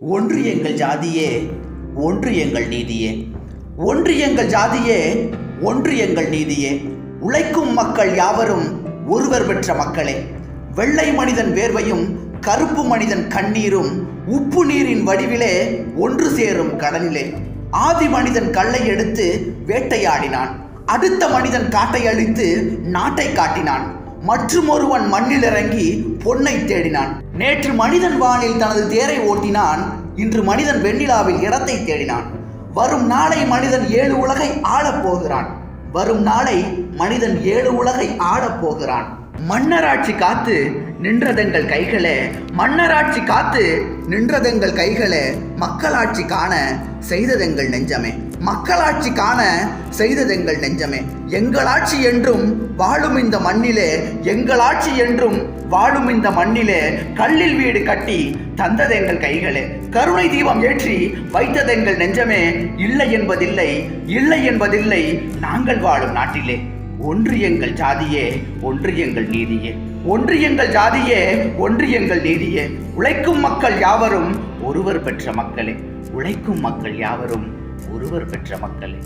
ஒன்று எங்கள் ஜாதியே ஒன்று எங்கள் நீதியே. ஒன்று எங்கள் ஜாதியே ஒன்று எங்கள் நீதியே. உழைக்கும் மக்கள் யாவரும் ஒருவர் பெற்ற மக்களே. வெள்ளை மனிதன் வேர்வையும் கருப்பு மனிதன் கண்ணீரும் உப்பு நீரின் வடிவிலே ஒன்று சேரும் கடலிலே. ஆதி மனிதன் கல்லை எடுத்து வேட்டையாடினான். அடுத்த மனிதன் காட்டை அழித்து நாட்டை காட்டினான். மற்றும் ஒருவன் மண்ணில் இறங்கி பொன்னை தேடினான். நேற்று மனிதன் வானில் தனது தேரை ஓட்டினான். இன்று மனிதன் வெண்ணிலாவில் இடத்தை தேடினான். வரும் நாளை மனிதன் ஏழு உலகை ஆளப் போகிறான். வரும் நாளை மனிதன் ஏழு உலகை ஆளப் போகிறான். மன்னராட்சி காத்து நின்றதெங்கள் கைகளே மன்னராட்சி காத்து நின்றதெங்கள் கைகளே மக்களாட்சி காண செய்ததெங்கள் நெஞ்சமே. மக்களாட்சி காண செய்ததெங்கள் நெஞ்சமே. எங்களாட்சி என்றும் வாழும் இந்த மண்ணிலே எங்களாட்சி என்றும் வாழும் இந்த மண்ணிலே கல்லில் வீடு கட்டி தந்ததெங்கள் கைகளே. கருணை தீபம் ஏற்றி வைத்ததெங்கள் நெஞ்சமே இல்லை என்பதில்லை இல்லை என்பதில்லை நாங்கள் வாழும் நாட்டிலே. ஒன்று எங்கள் ஜாதியே ஒன்று எங்கள் நீதியே. ஒன்று எங்கள் ஜாதியே ஒன்று எங்கள் நீதியே. உழைக்கும் மக்கள் யாவரும் ஒருவர் பெற்ற மக்களே. உழைக்கும் மக்கள் யாவரும் ஒருவர் பெற்ற மக்களே.